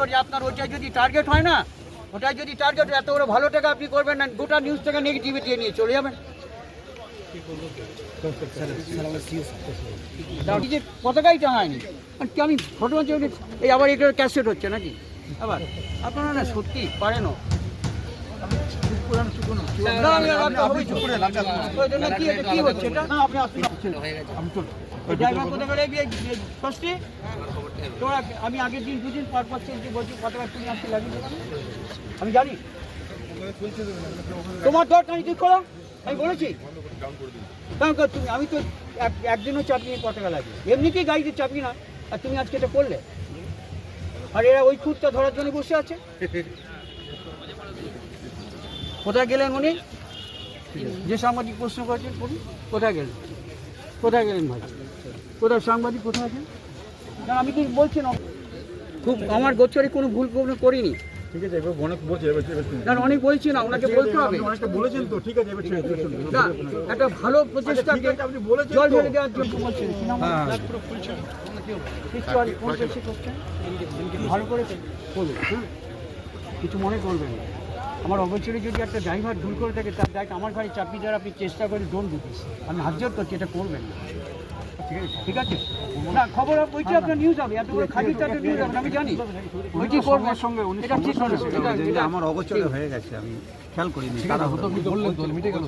অবচর যে আপনার ওইটা যদি টার্গেট হয় না ওটা যদি টার্গেট এত বড় ভালো টাকা আপনি করবেন না, গোটা নিউজ থেকে নেগেটিভিটি নিয়ে চলে যাবেন। যে পতাকাই টাঙায়নি আর আমি ফটো এই আবার এটা ক্যাসেট হচ্ছে নাকি? আবার, আপনারা না সত্যি পারেনও। না, আমি আর একটা হবেই চুপ করে লাগাবো। ওই জন্য কি হচ্ছে এটা? না, আপনি আসুন, ষষ্ঠী? তোরা আমি আগের দিন দুদিন পর পর চলছি বলছি পতাকা তুমি আসতে লাগিয়ে আমি জানি। তোমার দরকার নেই, তুই করো। আমি বলেছি। তুমি আমি তো এক- একদিনও চাপিয়ে পতাকা লাগি এমনিতেই গাড়িতে চাপি না। আর তুমি আজকে এটা করলে। আর এরা ওই খুঁতটা ধরার জন্য বসে আছে। কোথায় গেলেন উনি? যে সাংবাদিক প্রশ্ন করেছেন বলুন কোথায় গেলেন? কোথায় গেলেন ভাই? কোথায় সাংবাদিক কোথায় আছেন? না আমি কি বলছি না। খুব আমার গোচরে কোনো ভুল করিনি। ঠিক আছে এবার অনেক বলছে না অনেক বলছি না ওনাকে বলতে হবে। অনেকটা বলেছেন তো ঠিক আছে এবার। না একটা ভালো আচ্ছা, আছে, আপনি বলেছেন জল ঢেলে দেওয়ার জন্য বলছেন হ্যাঁ। ভালো করে করুন হ্যাঁ কিছু মনে করবেন না। আমার অবচরে যদি একটা ড্রাইভার ভুল করে থাকে তার দায়িত্ব আমার ঘরে চাপিয়ে দেওয়ার আপনি চেষ্টা করে ডোন দিতেন আমি হাত জোর করছি এটা করবেন না। ঠিক আছে? না খবর ওইটা আপনার নিউজ হবে এত একটা নিউজ হবে আমি জানি। ওইটি করবেন। সঙ্গে এটা ঠিক হবে আমার অগোচরে হয়ে গেছে আমি খেয়াল করিনি। তারা হতো বললেন মিটে গেল